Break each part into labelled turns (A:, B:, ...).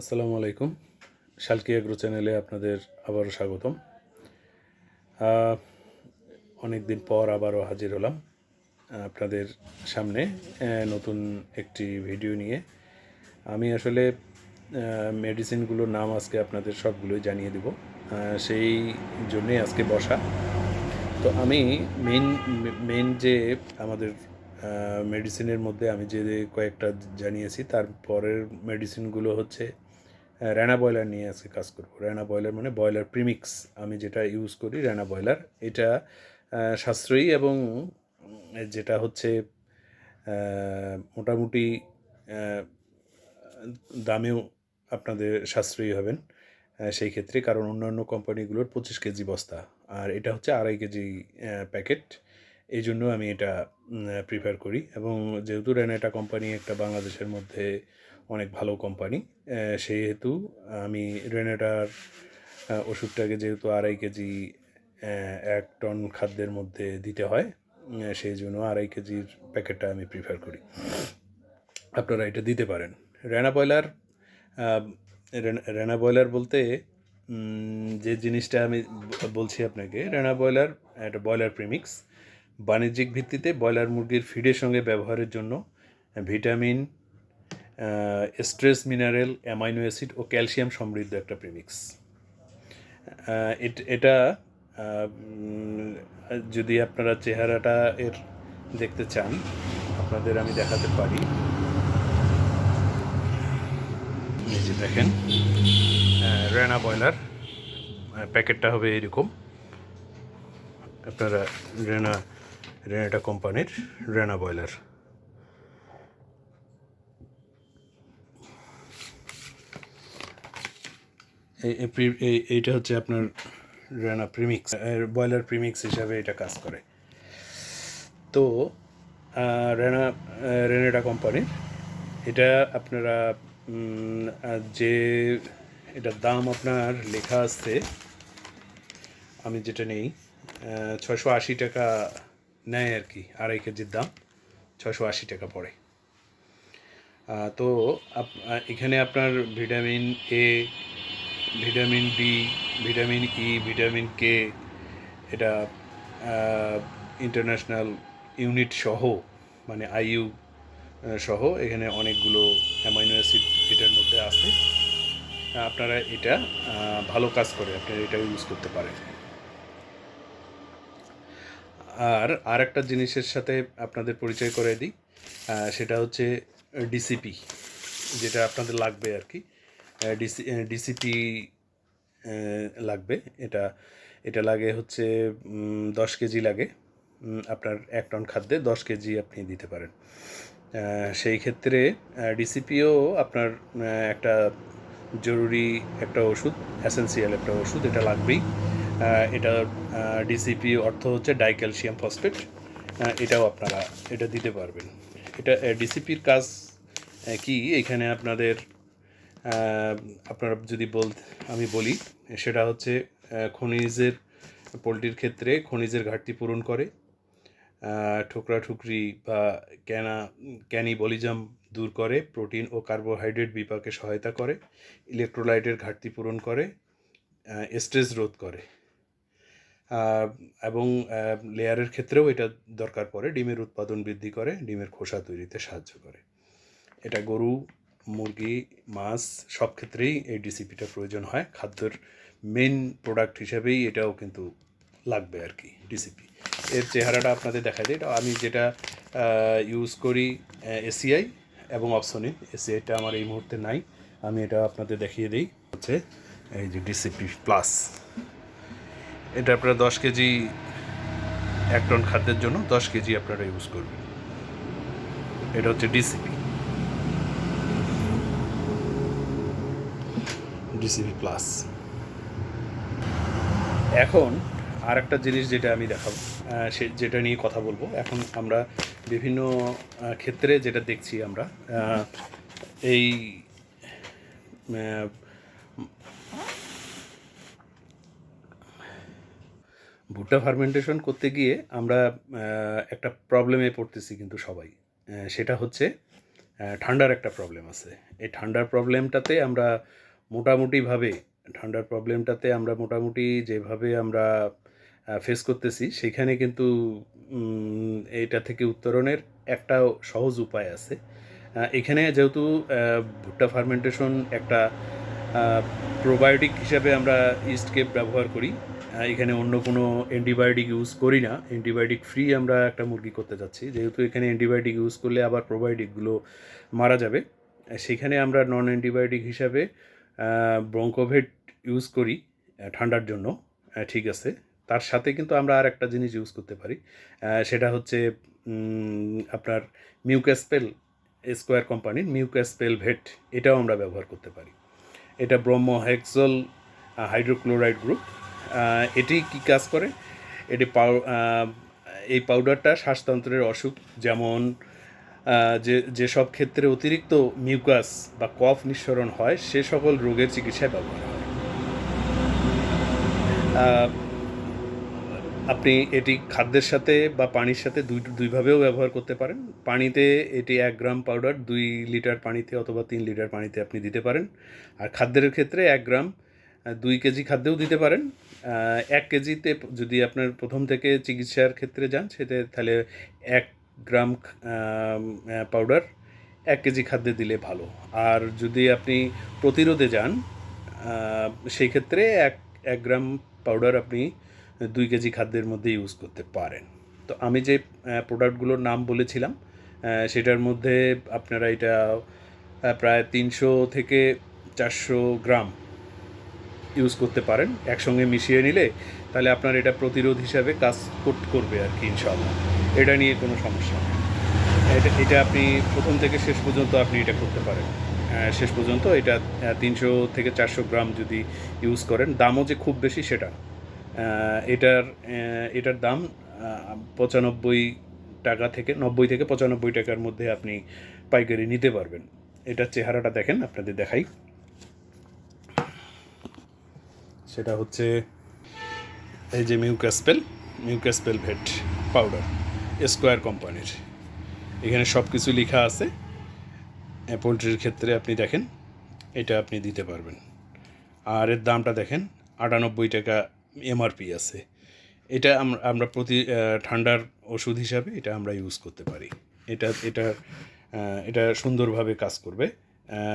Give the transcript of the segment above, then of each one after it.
A: আসসালামু আলাইকুম। শালকি এগ্রো চ্যানেলে আপনাদের আবারও স্বাগতম। অনেক দিন পর আবারও হাজির হলাম আপনাদের সামনে নতুন একটি ভিডিও নিয়ে। আমি আসলে মেডিসিনগুলোর নাম আজকে আপনাদের সবগুলোই জানিয়ে দিব। সেই জন্যেই আজকে বসা। তো আমি মেন মেন যে আমাদের মেডিসিনের মধ্যে আমি যে কয়েকটা জানিয়েছি তারপরের মেডিসিনগুলো হচ্ছে র্যানা বয়লার নিয়ে আজকে কাজ করব। র্যানা বয়লার মানে বয়লার প্রিমিক্স আমি যেটা ইউজ করি র্যানা বয়লার এটা সাশ্রয়ী এবং যেটা হচ্ছে মোটামুটি দামেও আপনাদের সাশ্রয়ী হবেন সেই ক্ষেত্রে, কারণ অন্যান্য কোম্পানিগুলোর পঁচিশ কেজি বস্তা, আর এটা হচ্ছে আড়াই কেজি প্যাকেট এই জন্য আমি এটা প্রিফার করি। এবং যেহেতু রেনেটা কোম্পানি একটা বাংলাদেশের মধ্যে অনেক ভালো কোম্পানি সেহেতু আমি রেনেটার ওষুধটাকে যেহেতু আড়াই কেজি এক টন খাদ্যের মধ্যে দিতে হয় সেই জন্য আড়াই কেজির প্যাকেটটা আমি প্রিফার করি। আপনারা এটা দিতে পারেন। রেনা বয়লার রেনা- বয়লার বলতে যে জিনিসটা আমি বলছি আপনাকে রেনা বয়লার একটা বয়লার প্রিমিক্স বাণিজ্যিক ভিত্তিতে ব্রয়লার মুরগির ফিডের সঙ্গে ব্যবহারের জন্য vitamin stress mineral amino acid ও ক্যালসিয়াম সমৃদ্ধ একটা প্রিমিক্স এটা যদি আপনারা চেহারাটা এর দেখতে চান, আপনাদের আমি দেখাতে পারি। যে দেখেন রেনা বয়লার প্যাকেটটা হবে এরকম। আপনারা রেনা রেনাটা কোম্পানির রেনা বয়লার এই এই প্রি- এই- এইটা হচ্ছে আপনার রেনা প্রিমিক্স বয়লার প্রিমিক্স হিসাবে এটা কাজ করে। তো রেনা রেনেটা কোম্পানির, এটা আপনারা যে এটার দাম আপনার লেখা আছে, আমি যেটা নেই ছয়শো আশি টাকা নেয় আর কি, আড়াই কেজির দাম, ছয়শো আশি টাকা পড়ে। তো এখানে আপনার vitamin A vitamin B vitamin E, vitamin K, এটা ইন্টারন্যাশনাল ইউনিট সহ মানে আইইউ সহ এখানে অনেকগুলো অ্যামাইনো অ্যাসিড এটার মধ্যে আছে। আপনারা এটা ভালো কাজ করে আপনারা এটা ইউজ করতে পারেন। আর আর একটা জিনিসের সাথে আপনাদের পরিচয় করে দিই সেটা হচ্ছে ডিসিপি যেটা আপনাদের লাগবে আর কি। ডিসি ডিসিপি লাগবে। এটা এটা লাগে হচ্ছে দশ কেজি লাগে আপনার এক টন খাদ্যে দশ কেজি আপনি দিতে পারেন। সেই ক্ষেত্রে ডিসিপিও আপনার একটা জরুরি একটা ওষুধ অ্যাসেন্সিয়াল একটা ওষুধ, এটা লাগবেই। এটা ডিসিপি অর্থ হচ্ছে ডাইক্যালসিয়াম ফসফেট। এটাও আপনারা, এটা দিতে পারবেন। এটা ডিসিপির কাজ কি? এখানে আপনাদের আপনারা যদি বল আমি বলি, সেটা হচ্ছে খনিজের, পোলট্রির ক্ষেত্রে খনিজের ঘাটতি পূরণ করে। ঠোকরা ঠুকরি বা ক্যানা, ক্যানিবলিজম দূর করে, প্রোটিন ও কার্বোহাইড্রেট বিপাকে সহায়তা করে, ইলেকট্রোলাইটের ঘাটতি পূরণ করে স্ট্রেস রোধ করে। এবং লেয়ারের ক্ষেত্রেও এটা দরকার পড়ে। ডিমের উৎপাদন বৃদ্ধি করে, ডিমের খোসা তৈরিতে সাহায্য করে। এটা গরু মুরগি, মাছ, সব ক্ষেত্রেই এই ডিসিপিটা প্রয়োজন হয়। খাদ্যের মেন প্রোডাক্ট হিসেবেই এটাও কিন্তু লাগবে আর কি ডিসিপি এর চেহারাটা আপনাদের দেখা যায় এটা আমি যেটা ইউজ করি এসিআই এবং অপসনিন এসিআইটা আমার এই মুহূর্তে নাই। আমি এটা আপনাদের দেখিয়ে দিই। হচ্ছে এই যে ডিসিপি প্লাস এটা আপনারা দশ কেজি, এক টন খাদ্যের জন্য দশ কেজি আপনারা ইউজ করবেন। এটা হচ্ছে ডিসিপি ডিসিপি প্লাস এখন আর একটা জিনিস যেটা আমি দেখাবো সে যেটা নিয়ে কথা বলব, এখন আমরা বিভিন্ন ক্ষেত্রে যেটা দেখছি আমরা এই ভুট্টা ফার্মেন্টেশন করতে গিয়ে আমরা একটা প্রবলেমে পড়তেছি কিন্তু সবাই। সেটা হচ্ছে ঠান্ডার একটা প্রবলেম আছে। এই ঠান্ডার প্রবলেমটাতে আমরা মোটামুটিভাবে ঠান্ডার প্রবলেমটাতে আমরা মোটামুটি যেভাবে আমরা ফেস করতেছি, সেখানে কিন্তু এটা থেকে উত্তরণের একটা সহজ উপায় আছে। এখানে যেহেতু ভুট্টা ফার্মেন্টেশন একটা প্রোবায়োটিক হিসাবে আমরা ইস্টকে ব্যবহার করি এখানে অন্য কোনো অ্যান্টিবায়োটিক ইউজ করি না। অ্যান্টিবায়োটিক ফ্রি আমরা একটা মুরগি করতে যাচ্ছি। যেহেতু এখানে অ্যান্টিবায়োটিক ইউজ করলে আবার প্রোবায়োটিকগুলো মারা যাবে। সেখানে আমরা নন অ্যান্টিবায়োটিক হিসাবে ব্রঙ্কোভেট ইউজ করি ঠান্ডার জন্য। ঠিক আছে। তার সাথে কিন্তু আমরা আর একটা জিনিস ইউজ করতে পারি। সেটা হচ্ছে আপনার মিউক্যাসপেল স্কোয়ার কোম্পানির মিউক্যাসপেল ভেট এটাও আমরা ব্যবহার করতে পারি। এটা ব্রহ্ম হেক্সল হাইড্রোক্লোরাইড গ্রুপ এটি কি কাজ করে? এটি পাউ এই পাউডারটা শ্বাসতন্ত্রের অসুখ, যেমন যে যেসব ক্ষেত্রে অতিরিক্ত মিউকাস বা কফ নিঃসরণ হয়, সে সকল রোগের চিকিৎসায় ব্যবহার হয়। আপনি এটি খাদ্যের সাথে বা পানির সাথে দুই, দুইভাবেও ব্যবহার করতে পারেন। পানিতে এটি এক গ্রাম পাউডার দুই লিটার পানিতে অথবা তিন লিটার পানিতে আপনি দিতে পারেন। আর খাদ্যের ক্ষেত্রে এক গ্রাম দুই কেজি খাদ্যেও দিতে পারেন। এক কেজিতে যদি আপনার প্রথম থেকে চিকিৎসার ক্ষেত্রে যান, সেটা তাহলে এক গ্রাম পাউডার এক কেজি খাদ্যে দিলে ভালো। আর যদি আপনি প্রতিরোধে যান সেই ক্ষেত্রে এক এক গ্রাম পাউডার আপনি দুই কেজি খাদ্যের মধ্যে ইউজ করতে পারেন। তো আমি যে প্রোডাক্টগুলোর নাম বলেছিলাম সেটার মধ্যে আপনারা এটা প্রায় তিনশো থেকে চারশো গ্রাম ইউজ করতে পারেন। একসঙ্গে মিশিয়ে নিলে তাহলে আপনার এটা প্রতিরোধ হিসাবে কাজ কর- করবে আর কি ইনশাল্লাহ এটা নিয়ে কোনো সমস্যা নেই। এটা এটা আপনি প্রথম থেকে শেষ পর্যন্ত আপনি এটা করতে পারেন। শেষ পর্যন্ত এটা তিনশো থেকে চারশো গ্রাম যদি ইউজ করেন, দামও যে খুব বেশি সেটা এটার এটার দাম পঁচানব্বই টাকা থেকে, নব্বই থেকে পঁচানব্বই টাকার মধ্যে আপনি পাইকারি নিতে পারবেন। এটার চেহারাটা দেখেন, আপনাদের দেখাই। সেটা হচ্ছে এই যে মিউকাসপেল মিউকাসপেল ভেট পাউডার স্কোয়ার কোম্পানির এখানে সব কিছু লেখা আছে। পোলট্রির ক্ষেত্রে আপনি দেখেন, এটা আপনি দিতে পারবেন। আর এর দামটা দেখেন, আটানব্বই টাকা এমআরপি আছে। এটা আমরা প্রতি ঠান্ডার ওষুধ হিসাবে এটা আমরা ইউজ করতে পারি। এটা এটা এটা সুন্দরভাবে কাজ করবে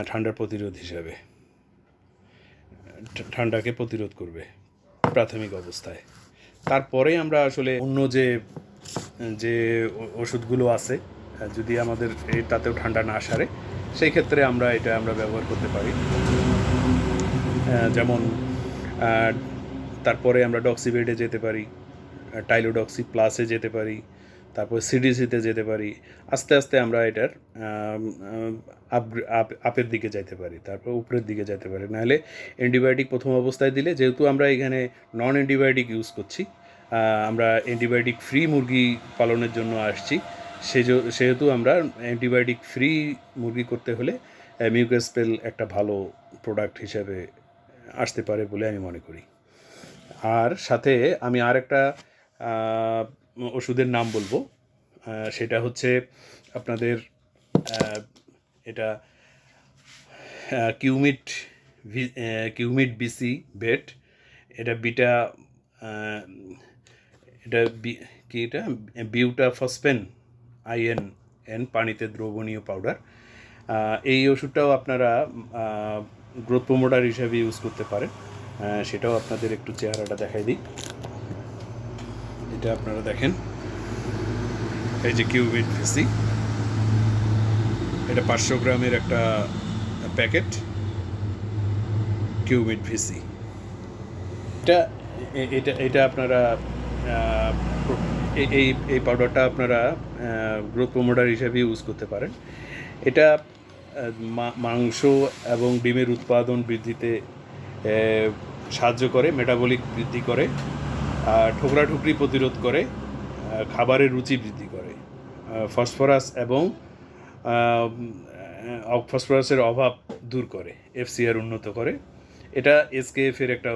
A: ঠান্ডার প্রতিরোধ হিসাবে। ঠান্ডাকে প্রতিরোধ করবে, প্রাথমিক অবস্থায়। তারপরে আমরা আসলে অন্য যে যে ওষুধগুলো আছে যদি আমাদের তাতেও ঠান্ডা না সারে, সেই ক্ষেত্রে আমরা এটা আমরা ব্যবহার করতে পারি। যেমন তারপরে আমরা ডক্সিবেডে যেতে পারি টাইলোডক্সি প্লাসে যেতে পারি, তারপর সিডিসিতে যেতে পারি, আস্তে আস্তে আমরা এটার আপ আপের দিকে যাইতে পারি, তারপর উপরের দিকে যেতে পারি। নাহলে অ্যান্টিবায়োটিক প্রথম অবস্থায় দিলে, যেহেতু আমরা এখানে নন অ্যান্টিবায়োটিক ইউজ করছি আমরা অ্যান্টিবায়োটিক ফ্রি মুরগি পালনের জন্য আসছি। সেহেতু আমরা অ্যান্টিবায়োটিক ফ্রি মুরগি করতে হলে মিউকাসপেল একটা ভালো প্রোডাক্ট হিসেবে আসতে পারে বলে আমি মনে করি। আর সাথে আমি আর একটা ওষুধের নাম বলব। সেটা হচ্ছে আপনাদের এটা কিউমিট কিউমিট বিসি বেট এটা বিটা এটা কি এটা? বিউটা ফসপেন আইএন, এন, পানিতে দ্রবণীয় পাউডার। এই ওষুধটাও আপনারা গ্রোথ প্রমোটার হিসাবে ইউজ করতে পারেন। সেটাও আপনাদের একটু চেহারাটা দেখাই দিই। এটা আপনারা দেখেন। এই যে কিউবিট ভিসি এটা পাঁচশো গ্রামের একটা প্যাকেট। কিউবিট ভিসি এটা এটা এটা আপনারা এই এই পাউডারটা আপনারা গ্রোথ প্রমোটার হিসেবে ইউজ করতে পারেন। এটা মাংস এবং ডিমের উৎপাদন বৃদ্ধিতে সাহায্য করে মেটাবলিক বৃদ্ধি করে, আর ঠোকরা ঠুকরি প্রতিরোধ করে খাবারের রুচি বৃদ্ধি করে। ফসফরাস এবং ফসফরাসের অভাব দূর করে এফসিআর উন্নত করে। এটা এসকেএফ এর একটা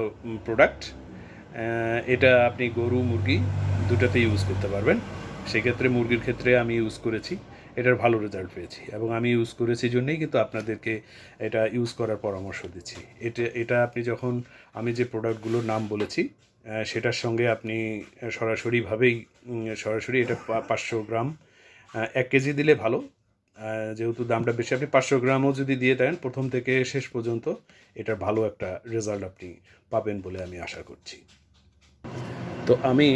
A: প্রোডাক্ট এটা আপনি গরু, মুরগি দুটাতে ইউজ করতে পারবেন। সেক্ষেত্রে মুরগির ক্ষেত্রে আমি ইউজ করেছি, এটার ভালো রেজাল্ট পেয়েছি এবং আমি ইউজ করেছি জন্যই কিন্তু আপনাদেরকে এটা ইউজ করার পরামর্শ দিচ্ছি। এটা এটা আপনি যখন আমি যে প্রোডাক্টগুলোর নাম বলেছি সেটার সঙ্গে আপনি সরাসরিভাবেই সরাসরি এটা পাঁচশো গ্রাম এক কেজি দিলে ভালো। যেহেতু দামটা বেশি, আপনি পাঁচশো গ্রামও যদি দিয়ে দেন প্রথম থেকে শেষ পর্যন্ত, এটার ভালো একটা রেজাল্ট আপনি পাবেন বলে আমি আশা করছি। তো আমি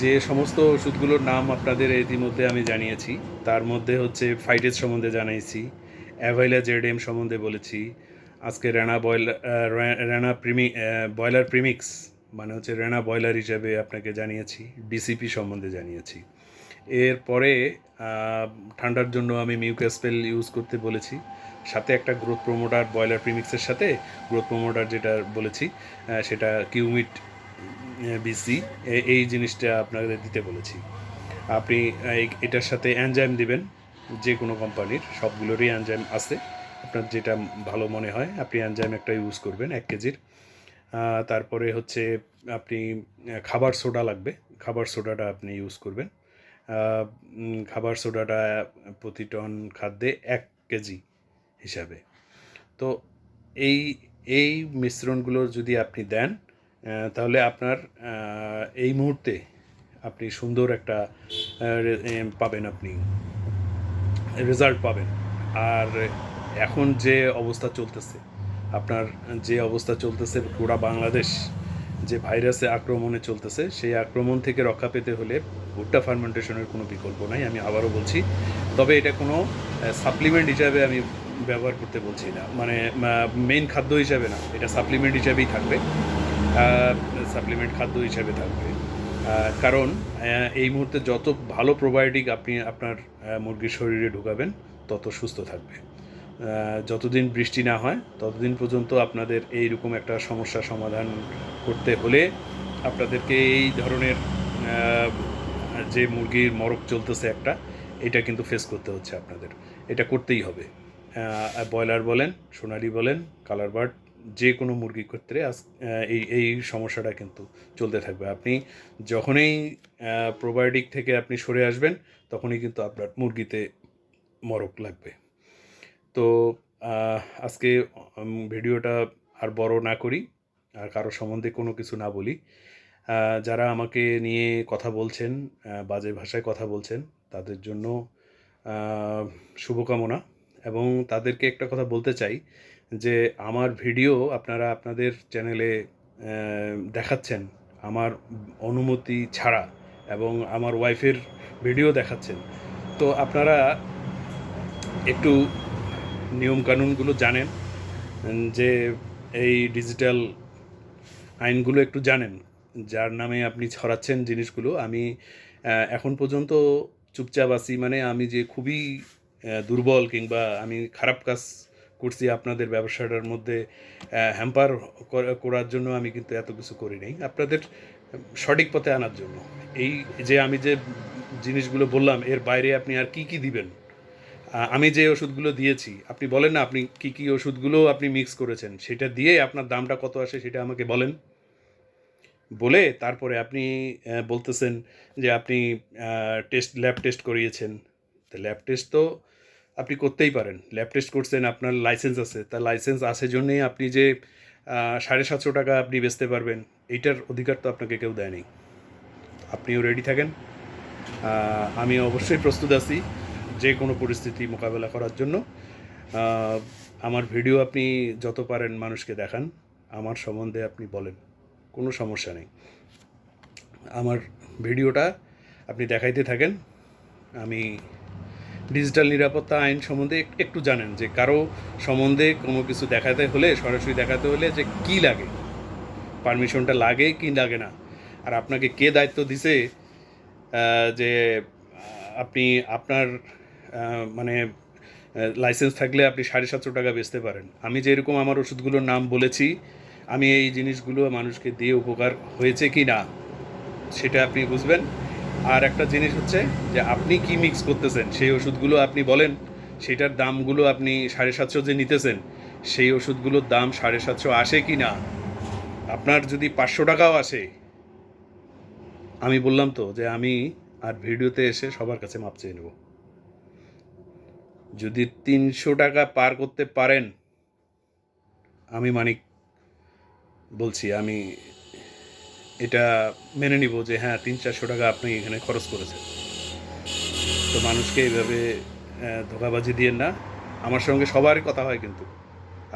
A: যে সমস্ত ওষুধগুলোর নাম আপনাদের ইতিমধ্যে আমি জানিয়েছি, তার মধ্যে হচ্ছে ফাইটেজ সম্বন্ধে জানাইছি, অ্যাভাইলা জেডএম সম্বন্ধে বলেছি, আজকে রেনা বয়লার রেনা প্রিমি বয়লার প্রিমিক্স মানে হচ্ছে রেনা বয়লার হিসাবে আপনাকে জানিয়েছি ডিসিপি সম্বন্ধে জানিয়েছি। এরপরে ঠান্ডার জন্য আমি মিউকাসপেল ইউজ করতে বলেছি, সাথে একটা গ্রোথ প্রোমোটার বয়লার প্রিমিক্সের সাথে, গ্রোথ প্রোমোটার যেটা বলেছি সেটা কিউমিট বিসি এই জিনিসটা আপনাদের দিতে বলেছি। আপনি এটার সাথে অ্যানজাইম দিবেন, যে কোনো কোম্পানির সবগুলোরই অ্যানজাইম আছে। আপনার যেটা ভালো মনে হয়, আপনি অ্যানজাইম একটা ইউজ করবেন, এক কেজির। তারপরে হচ্ছে আপনি খাবার সোডা লাগবে, খাবার সোডাটা আপনি ইউজ করবেন। খাবার সোডাটা প্রতি টন খাদ্যে এক কেজি হিসাবে। তো এই এই মিশ্রণগুলো যদি আপনি দেন তাহলে আপনার এই মুহূর্তে আপনি সুন্দর একটা পাবেন আপনি রেজাল্ট পাবেন। আর এখন যে অবস্থা চলতেছে, আপনার যে অবস্থা চলতেছে পুরা বাংলাদেশ, যে ভাইরাসে আক্রমণে চলতেছে, সেই আক্রমণ থেকে রক্ষা পেতে হলে ভুট্টা ফার্মেন্টেশনের কোনো বিকল্প নাই, আমি আবারও বলছি। তবে এটা কোনো সাপ্লিমেন্ট হিসাবে আমি ব্যবহার করতে বলছি না। মানে মেইন খাদ্য হিসাবে না, এটা সাপ্লিমেন্ট হিসাবেই থাকবে। সাপ্লিমেন্ট খাদ্য হিসাবে থাকবে। কারণ এই মুহূর্তে যত ভালো প্রোবায়োটিক আপনি আপনার মুরগির শরীরে ঢুকাবেন, তত সুস্থ থাকবে। যতদিন বৃষ্টি না হয়, ততদিন পর্যন্ত আপনাদের এইরকম একটা সমস্যা সমাধান করতে হলে আপনাদেরকে এই ধরনের যে মুরগির মরক চলতেছে একটা, এটা কিন্তু ফেস করতে হচ্ছে আপনাদের। এটা করতেই হবে। ব্রয়লার বলেন, সোনালি বলেন কালার বার্ড যে কোনো মুরগির ক্ষেত্রে এই এই সমস্যাটা কিন্তু চলতে থাকবে। আপনি যখনই প্রোবায়োটিক থেকে আপনি সরে আসবেন, তখনই কিন্তু আপনার মুরগিতে মরক লাগবে। তো আজকে ভিডিওটা আর বড় না করি, আর কারও সম্বন্ধে কোনো কিছু না বলি। যারা আমাকে নিয়ে কথা বলছেন বাজে ভাষায় কথা বলছেন, তাদের জন্য শুভকামনা। এবং তাদেরকে একটা কথা বলতে চাই যে আমার ভিডিও আপনারা আপনাদের চ্যানেলে দেখাচ্ছেন, আমার অনুমতি ছাড়া এবং আমার ওয়াইফের ভিডিও দেখাচ্ছেন। তো আপনারা একটু নিয়মকানুনগুলো জানেন যে এই ডিজিটাল আইনগুলো একটু জানেন, যার নামে আপনি ছড়াচ্ছেন জিনিসগুলো। আমি এখন পর্যন্ত চুপচাপ আছি মানে আমি যে খুবই দুর্বল কিংবা আমি খারাপ কাজ করছি আপনাদের ব্যবসাটার মধ্যে হ্যাম্পার করার জন্য আমি কিন্তু এত কিছু করি নাই। আপনাদের সঠিক পথে আনার জন্য। এই যে আমি যে জিনিসগুলো বললাম, এর বাইরে আপনি আর কি কি দিবেন? আমি যে ওষুধগুলো দিয়েছি, আপনি বলেন না আপনি কি কি ওষুধগুলো আপনি মিক্স করেছেন? সেটা দিয়ে আপনার দামটা কত আসে সেটা আমাকে বলেন। বলে তারপরে আপনি বলতেছেন যে আপনি টেস্ট ল্যাব টেস্ট করিয়েছেন। তো ল্যাব টেস্ট তো আপনি করতেই পারেন। ল্যাব টেস্ট করছেন, আপনার লাইসেন্স আছে। তার লাইসেন্স আছে জন্যেই আপনি যে সাড়ে সাতশো টাকা আপনি বেচতে পারবেন, এইটার অধিকার তো আপনাকে কেউ দেয়নি। আপনিও রেডি থাকেন। আমি অবশ্যই প্রস্তুত আছি যে কোনো পরিস্থিতি মোকাবেলা করার জন্য। আমার ভিডিও আপনি যত পারেন মানুষকে দেখান। আমার সম্বন্ধে আপনি বলেন। কোনো সমস্যা নেই। আমার ভিডিওটা আপনি দেখাইতে থাকেন। আমি ডিজিটাল নিরাপত্তা আইন সম্বন্ধে একটু জানেন যে কারও সম্বন্ধে কোনো কিছু দেখাতে হলে, সরাসরি দেখাতে হলে যে কি লাগে, পারমিশনটা লাগে কি লাগে না। আর আপনাকে কে দায়িত্ব দিছে যে আপনি আপনার মানে লাইসেন্স থাকলে আপনি সাড়ে সাতশো টাকা বেচতে পারেন। আমি যেরকম আমার ওষুধগুলোর নাম বলেছি, আমি এই জিনিসগুলো মানুষকে দিয়ে উপকার হয়েছে কি না, সেটা আপনি বুঝবেন। আর একটা জিনিস হচ্ছে যে আপনি কি মিক্স করতেছেন? সেই ওষুধগুলো আপনি বলেন, সেটার দামগুলো আপনি সাড়ে সাতশো যে নিতেছেন, সেই ওষুধগুলোর দাম সাড়ে সাতশো আসে কি না? আপনার যদি পাঁচশো টাকাও আসে, আমি বললাম তো যে আমি আর ভিডিওতে এসে সবার কাছে মাপ চেয়ে নেব। যদি তিনশো টাকা পার করতে পারেন, আমি মানিক বলছি, আমি এটা মেনে নিব যে হ্যাঁ তিন চারশো টাকা আপনি এখানে খরচ করেছেন। তো মানুষকে এইভাবে ধোকাবাজি দিয়েন না। আমার সঙ্গে সবারই কথা হয় কিন্তু।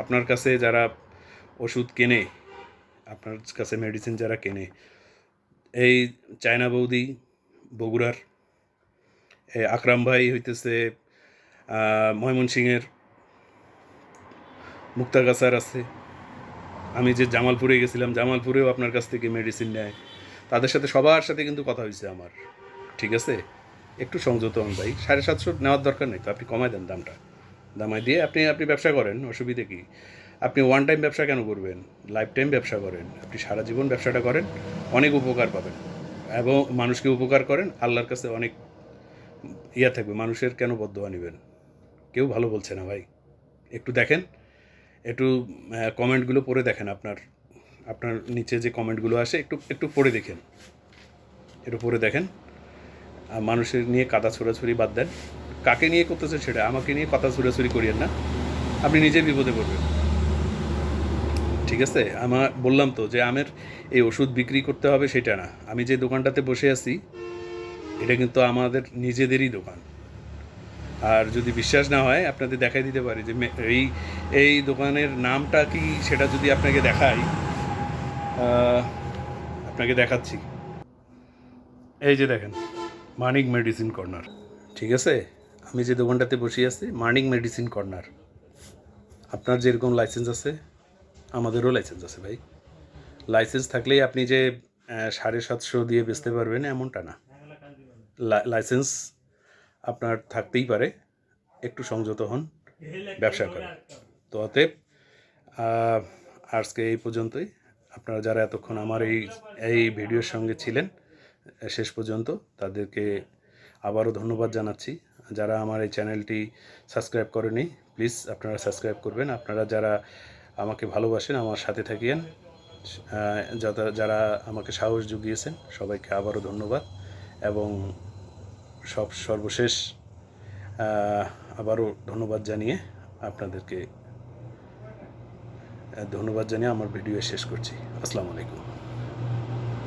A: আপনার কাছে যারা ওষুধ কেনে, আপনার কাছে মেডিসিন যারা কেনে, এই চায়না বৌদি, বগুড়ার, এই আকরাম ভাই হইতেছে ময়মনসিংহের, মুক্তাগাছার আছে। আমি যে জামালপুরে গেছিলাম, জামালপুরেও আপনার কাছ থেকে মেডিসিন নেয়। তাদের সাথে সবার সাথে কিন্তু কথা হয়েছে আমার। ঠিক আছে? একটু সংযত হন ভাই। সাড়ে সাতশো নেওয়ার দরকার নেই তো, আপনি কমায় দেন দামটা। দামায় দিয়ে আপনি আপনি ব্যবসা করেন, অসুবিধে কি? আপনি ওয়ান টাইম ব্যবসা কেন করবেন? লাইফ টাইম ব্যবসা করেন। আপনি সারা জীবন ব্যবসাটা করেন, অনেক উপকার পাবেন। এবং মানুষকে উপকার করেন, আল্লাহর কাছে অনেক ইয়া থাকবে, মানুষের কেন বদোয়া নেবেন? কেউ ভালো বলছে না ভাই। একটু দেখেন। একটু কমেন্টগুলো পড়ে দেখেন আপনার আপনার নিচে যে কমেন্টগুলো আসে, একটু একটু পড়ে দেখেন। একটু পড়ে দেখেন। মানুষের নিয়ে কাদা ছোড়াছুরি বাদ দেন। কাকে নিয়ে করতেছে সেটা? আমাকে নিয়ে কথা ছোড়াছুরি করিয়েন না। আপনি নিজে বিপদে পড়বেন। ঠিক আছে? আমার বললাম তো যে আমের এই ওষুধ বিক্রি করতে হবে সেটা না। আমি যে দোকানটাতে বসে আছি, এটা কিন্তু আমাদের নিজেদেরই দোকান। আর যদি বিশ্বাস না হয়, আপনাদের দেখাই দিতে পারি যে এই এই দোকানের নামটা কি সেটা যদি আপনাকে দেখাই আপনাকে দেখাচ্ছি। এই যে দেখেন, মানিক মেডিসিন কর্নার। ঠিক আছে? আমি যে দোকানটাতে বসে আছি, মানিক মেডিসিন কর্নার। আপনার যেরকম লাইসেন্স আছে, আমাদেরও লাইসেন্স আছে ভাই। লাইসেন্স থাকলেই আপনি যে সাড়ে সাতশো দিয়ে বেচতে পারবেন এমনটা না। লাইসেন্স আপনার থাকতেই পারে। একটু সংযত হন, ব্যবসা করেন। তো অতএব আজকে এই পর্যন্তই। আপনারা যারা এতক্ষণ আমার এই এই ভিডিওর সঙ্গে ছিলেন, শেষ পর্যন্ত তাদেরকে আবারও ধন্যবাদ জানাচ্ছি। যারা আমার এই চ্যানেলটি সাবস্ক্রাইব করেনি, প্লিজ আপনারা সাবস্ক্রাইব করবেন। আপনারা যারা আমাকে ভালোবাসেন, আমার সাথে থাকিয়েন যারা আমাকে সাহস জুগিয়েছেন, সবাইকে আবারও ধন্যবাদ। এবং সব সর্বশেষ। আবারও ধন্যবাদ জানিয়ে আপনাদেরকে ধন্যবাদ জানিয়ে আমার ভিডিও শেষ করছি। আসসালামু আলাইকুম।